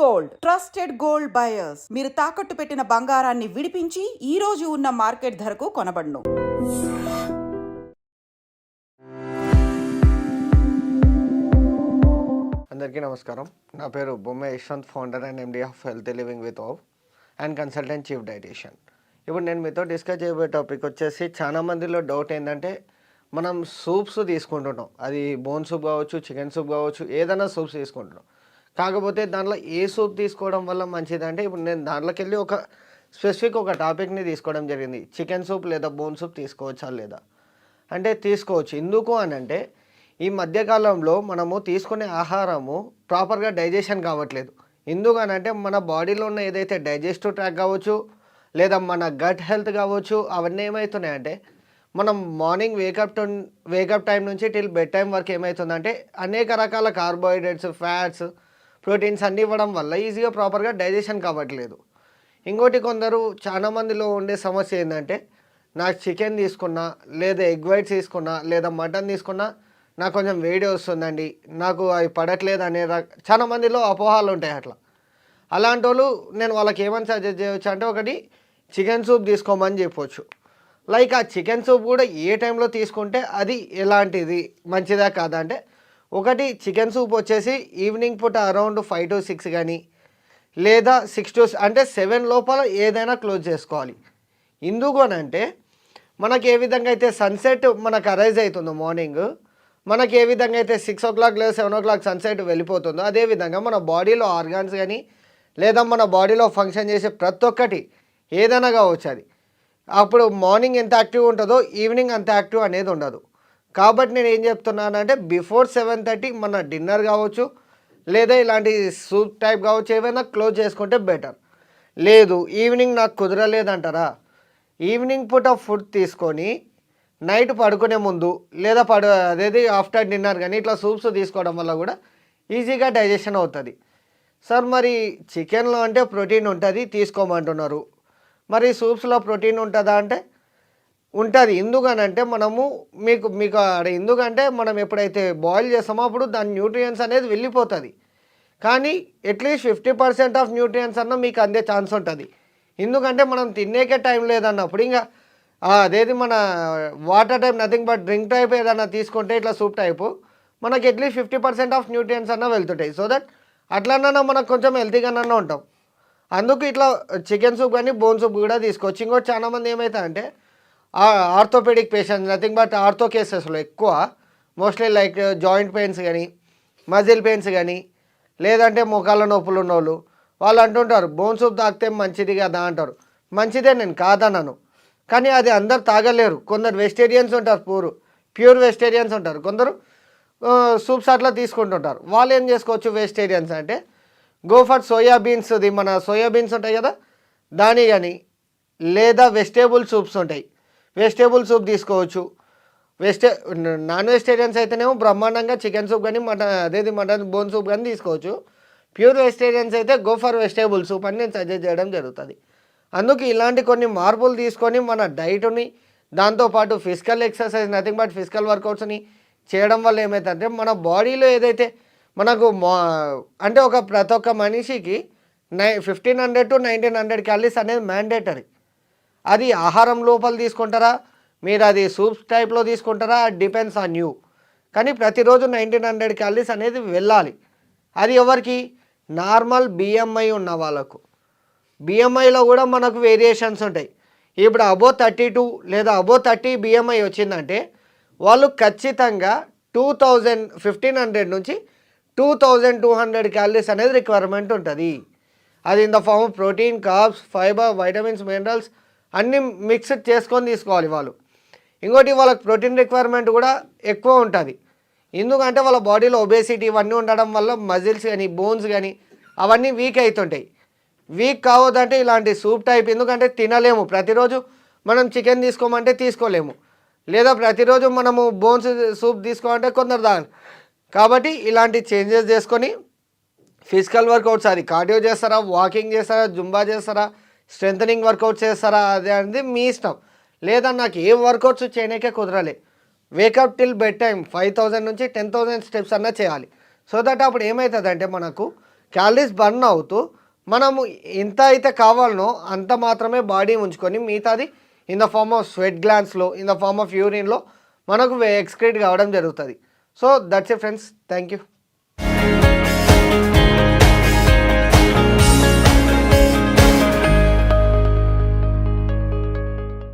Gold. Trusted gold buyers. మీరు తాకట్టు పెట్టిన బంగారాన్ని విడిపించి ఈ రోజు ఉన్న మార్కెట్ ధరకు కొనబడును. అందరికీ నమస్కారం. నా పేరు Bomma Yashwanth founder and MD of health living with of and consultant chief dietitian ఇప్పుడు నేను మీతో డిస్కస్ చేయబోయే టాపిక్ వచ్చేసి చాలా మందిలో డౌట్ ఏంటంటే మనం సూప్స్ తీసుకుంటున్నాం. అది బోన్ సూప్ కావచ్చు చికెన్ సూప్ కావచ్చు ఏదైనా సూప్స్ తీసుకుంటున్నాం. కాకపోతే దాంట్లో ఏ సూప్ తీసుకోవడం వల్ల మంచిదంటే ఇప్పుడు నేను దాంట్లోకి వెళ్ళి ఒక స్పెసిఫిక్ ఒక టాపిక్ని తీసుకోవడం జరిగింది. చికెన్ సూప్ లేదా బోన్ సూప్ తీసుకోవచ్చా లేదా? అంటే తీసుకోవచ్చు. ఎందుకు అని అంటే ఈ మధ్యకాలంలో మనము తీసుకునే ఆహారము ప్రాపర్గా డైజెషన్ కావట్లేదు. ఎందుకనంటే మన బాడీలో ఉన్న ఏదైతే డైజెస్టివ్ ట్రాక్ కావచ్చు లేదా మన గట్ హెల్త్ కావచ్చు అవన్నీ ఏమవుతున్నాయంటే మనం morning wake up to wake up time నుంచి టిల్ బెడ్ టైం వరకు ఏమవుతుందంటే అనేక రకాల కార్బోహైడ్రేట్స్ ఫ్యాట్స్ ప్రోటీన్స్ అన్నీ ఇవ్వడం వల్ల ఈజీగా ప్రాపర్గా డైజెషన్ కావట్లేదు. ఇంకోటి కొందరు చాలా మందిలో ఉండే సమస్య ఏంటంటే నాకు చికెన్ తీసుకున్నా లేదా ఎగ్ వైట్స్ తీసుకున్నా లేదా మటన్ తీసుకున్నా నాకు కొంచెం వేడి వస్తుందండి. నాకు అవి పడట్లేదు అనే రక చాలా మందిలో అపోహాలు ఉంటాయి అట్లా. అలాంటి వాళ్ళు నేను వాళ్ళకి ఏమని సజెస్ట్ చేయవచ్చు అంటే ఒకటి చికెన్ సూప్ తీసుకోమని చెప్పొచ్చు. లైక్ ఆ చికెన్ సూప్ కూడా ఏ టైంలో తీసుకుంటే అది ఎలాంటిది? మంచిదా కాదా? అంటే ఒకటి చికెన్ సూప్ వచ్చేసి ఈవినింగ్ పూట అరౌండ్ ఫైవ్ టు సిక్స్ కానీ లేదా సిక్స్ టు అంటే సెవెన్ లోపల ఏదైనా క్లోజ్ చేసుకోవాలి. ఎందుకు అని అంటే మనకి ఏ విధంగా అయితే సన్సెట్ మనకు అరైజ్ అవుతుందో మార్నింగ్ మనకి ఏ విధంగా అయితే సిక్స్ ఓ క్లాక్ లేదా సెవెన్ ఓ క్లాక్ సన్సెట్ వెళ్ళిపోతుందో అదేవిధంగా మన బాడీలో ఆర్గాన్స్ కానీ లేదా మన బాడీలో ఫంక్షన్ చేసే ప్రతి ఒక్కటి ఏదైనా కావచ్చు అది. అప్పుడు మార్నింగ్ ఎంత యాక్టివ్ ఉంటుందో ఈవినింగ్ అంత యాక్టివ్ అనేది ఉండదు. కాబట్టి నేను ఏం చెప్తున్నానంటే బిఫోర్ సెవెన్ థర్టీ మన డిన్నర్ కావచ్చు లేదా ఇలాంటి సూప్ టైప్ కావచ్చు ఏమైనా క్లోజ్ చేసుకుంటే బెటర్ లేదు ఈవినింగ్ నాకు కుదరలేదంటారా? ఈవినింగ్ పూట ఫుడ్ తీసుకొని నైట్ పడుకునే ముందు లేదా పడు అదేది ఆఫ్టర్ డిన్నర్ కానీ ఇట్లా సూప్స్ తీసుకోవడం వల్ల కూడా ఈజీగా డైజెషన్ అవుతుంది. సార్ మరి చికెన్లో అంటే ప్రోటీన్ ఉంటుంది తీసుకోమంటున్నారు. మరి సూప్స్లో ప్రోటీన్ ఉంటుందా అంటే ఉంటుంది. ఎందుకనంటే మనము మీకు మీకు అక్కడ ఎందుకంటే మనం ఎప్పుడైతే బాయిల్ చేస్తామో అప్పుడు దాని న్యూట్రియన్స్ అనేది వెళ్ళిపోతుంది. కానీ at least fifty percent of nutrients అన్న మీకు అందే ఛాన్స్ ఉంటుంది. ఎందుకంటే మనం తినేకే టైం లేదన్నప్పుడు ఇంకా అదేది మన water type nothing but drink type ఏదైనా తీసుకుంటే ఇట్లా సూప్ టైపు మనకి at least fifty percent of nutrients అన్న వెళ్తుంటాయి. సో దట్ అట్లన్నా మనకు కొంచెం హెల్తీగానన్నా ఉంటాం. అందుకు ఇట్లా చికెన్ సూప్ కానీ బోన్ సూప్ కూడా తీసుకోవచ్చు. ఇంకోటి చాలామంది ఏమవుతుందంటే orthopaedic patients nothing but ortho కేసెస్లో ఎక్కువ. మోస్ట్లీ లైక్ జాయింట్ పెయిన్స్ కానీ మజిల్ పెయిన్స్ కానీ లేదంటే మోకాళ్ళ నొప్పులు ఉన్నోళ్ళు వాళ్ళు అంటుంటారు బోన్ సూప్ తాగితే మంచిది కదా అంటారు. మంచిదే నేను కాదన్నాను కానీ అది అందరు తాగలేరు. కొందరు వెజిటేరియన్స్ ఉంటారు పూరు. ప్యూర్ వెజిటేరియన్స్ ఉంటారు. కొందరు సూప్స్ అట్లా తీసుకుంటుంటారు. వాళ్ళు ఏం చేసుకోవచ్చు వెజిటేరియన్స్ అంటే గో ఫర్ సోయా మన సోయాబీన్స్ ఉంటాయి కదా దాని కానీ లేదా వెజిటేబుల్ సూప్స్ ఉంటాయి. వెజిటేబుల్ సూప్ తీసుకోవచ్చు. వెజిటే నాన్ వెజిటేరియన్స్ అయితేనేమో బ్రహ్మాండంగా చికెన్ సూప్ కానీ మటన్ అదేది మటన్ బోన్ సూప్ కానీ తీసుకోవచ్చు. ప్యూర్ వెజిటేరియన్స్ అయితే గో ఫర్ వెజిటేబుల్ సూప్ అని నేను సజెస్ట్ చేయడం జరుగుతుంది. అందుకు ఇలాంటి కొన్ని మార్పులు తీసుకొని మన డైట్ని దాంతోపాటు physical exercise nothing but physical వర్కౌట్స్ని చేయడం వల్ల ఏమవుతుందంటే మన బాడీలో ఏదైతే మనకు మా అంటే ఒక ప్రతి ఒక్క మనిషికి nine fifteen hundred to nineteen hundred calories అనేది మ్యాండేటరీ అది ఆహారం లోపల తీసుకుంటారా? మీరు అది సూప్ టైప్లో తీసుకుంటారా? డిపెండ్స్ ఆన్ యూ కానీ ప్రతిరోజు నైన్టీన్ హండ్రెడ్ క్యాలరీస్ అనేది వెళ్ళాలి. అది ఎవరికి? నార్మల్ బిఎంఐ ఉన్న వాళ్ళకు. బిఎంఐలో కూడా మనకు వేరియేషన్స్ ఉంటాయి. ఇప్పుడు అబో థర్టీ టూ లేదా అబో థర్టీ బిఎంఐ వచ్చిందంటే వాళ్ళు ఖచ్చితంగా టూ థౌజండ్ ఫిఫ్టీన్ హండ్రెడ్ నుంచి two thousand two hundred calories అనేది రిక్వైర్మెంట్ ఉంటుంది. అది in the form protein carbs fibre vitamins minerals అన్నీ మిక్స్డ్ చేసుకొని తీసుకోవాలి వాళ్ళు. ఇంకోటి వాళ్ళకి ప్రోటీన్ రిక్వైర్మెంట్ కూడా ఎక్కువ ఉంటుంది. ఎందుకంటే వాళ్ళ బాడీలో ఒబేసిటీ ఇవన్నీ ఉండడం వల్ల మజిల్స్ కానీ బోన్స్ కానీ అవన్నీ వీక్ అవుతుంటాయి వీక్ కావద్దంటే ఇలాంటి సూప్ టైప్ ఎందుకంటే తినలేము. ప్రతిరోజు మనం చికెన్ తీసుకోమంటే తీసుకోలేము. లేదా ప్రతిరోజు మనము బోన్స్ సూప్ తీసుకోమంటే కొందరు దాని కాబట్టి ఇలాంటి చేంజెస్ చేసుకొని ఫిజికల్ వర్కౌట్స్ అది కార్డియో చేస్తారా వాకింగ్ చేస్తారా జుంబా చేస్తారా స్ట్రెంథనింగ్ వర్కౌట్ చేస్తారా? అది అనేది మీ ఇష్టం. లేదా నాకు ఏ వర్కౌట్స్ చేయడానికే కుదరలే. Wake up till bed time five thousand నుంచి టెన్ థౌజండ్ స్టెప్స్ అన్నా చేయాలి. సో దట్ అప్పుడు ఏమవుతుందంటే మనకు క్యాలరీస్ బర్న్ అవుతూ మనము ఎంత అయితే కావాలనో అంత మాత్రమే బాడీ ఉంచుకొని మిగతాది in the form of sweat గ్లాన్స్లో in the form of యూరిన్లో మనకు ఎక్స్క్రీట్ కావడం జరుగుతుంది. So that's a friends thank you